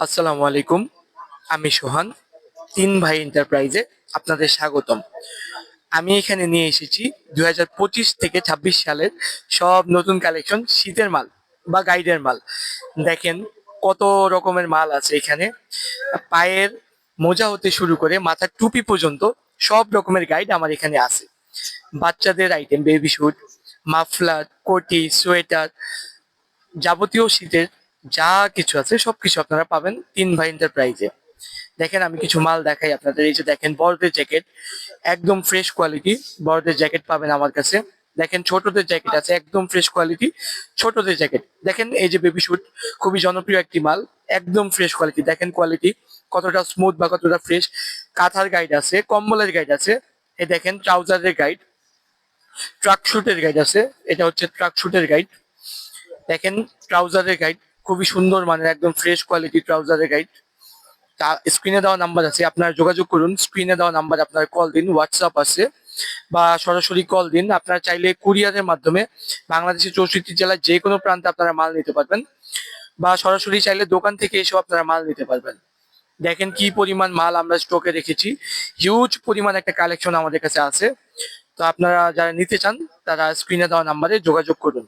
আসসালামু আলাইকুম। আমি সোহান, তিন ভাই এন্টারপ্রাইজে আপনাদের স্বাগতম। আমি এখানে নিয়ে এসেছি দুই হাজার পঁচিশ থেকে ছাব্বিশ সালের সব নতুন কালেকশন শীতের মাল বা গাইডের মাল। দেখেন কত রকমের মাল আছে এখানে। পায়ের মোজা হতে শুরু করে মাথার টুপি পর্যন্ত সব রকমের গাইড আমার এখানে আছে। বাচ্চাদের আইটেম বেবি শুট মাফলার কোটি, সোয়েটার যাবতীয় শীতের যা কিছু আছে সবকিছু আপনারা পাবেন তিন ভাই এন্টারপ্রাইজে দেখেন, আমি কিছু মাল দেখাই আপনাদের। এই যে দেখেন, বড়দের জ্যাকেট একদম ফ্রেশ কোয়ালিটি বড়দের জ্যাকেট পাবেন আমার কাছে। দেখেন, ছোটদের জ্যাকেট আছে, একদম ফ্রেশ কোয়ালিটি ছোটদের জ্যাকেট দেখেন, এই যে বেবি শুট খুবই জনপ্রিয় একটি মাল, একদম ফ্রেশ কোয়ালিটি দেখেন কোয়ালিটি কতটা স্মুথ বা কতটা ফ্রেশ কাঁথার গাইড আছে, কম্বলের গাইড আছে। এই দেখেন ট্রাউজারের গাইড ট্রাক শুটের গাইড আছে। এটা হচ্ছে ট্রাক শুটের গাইড দেখেন ট্রাউজারের গাইড খুবই সুন্দর মানের, একদম ফ্রেশ কোয়ালিটি ট্রাউজারের গাইড তা স্ক্রিনে দেওয়া নাম্বার আছে, আপনারা যোগাযোগ করুন স্ক্রিনে দেওয়া নাম্বার আপনার কল দিন হোয়াটসঅ্যাপ আছে বা সরাসরি কল দিন। আপনারা চাইলে কুরিয়ারের মাধ্যমে বাংলাদেশের চৌষট্টি জেলার যে কোনো প্রান্তে আপনারা মাল নিতে পারবেন বা সরাসরি চাইলে দোকান থেকে এসেও আপনারা মাল নিতে পারবেন। দেখেন কি পরিমাণ মাল আমরা স্টকে রেখেছি। হিউজ পরিমাণ একটা কালেকশন আমাদের কাছে আছে। তো আপনারা যারা নিতে চান, তারা স্ক্রিনে দেওয়া নাম্বারে যোগাযোগ করুন।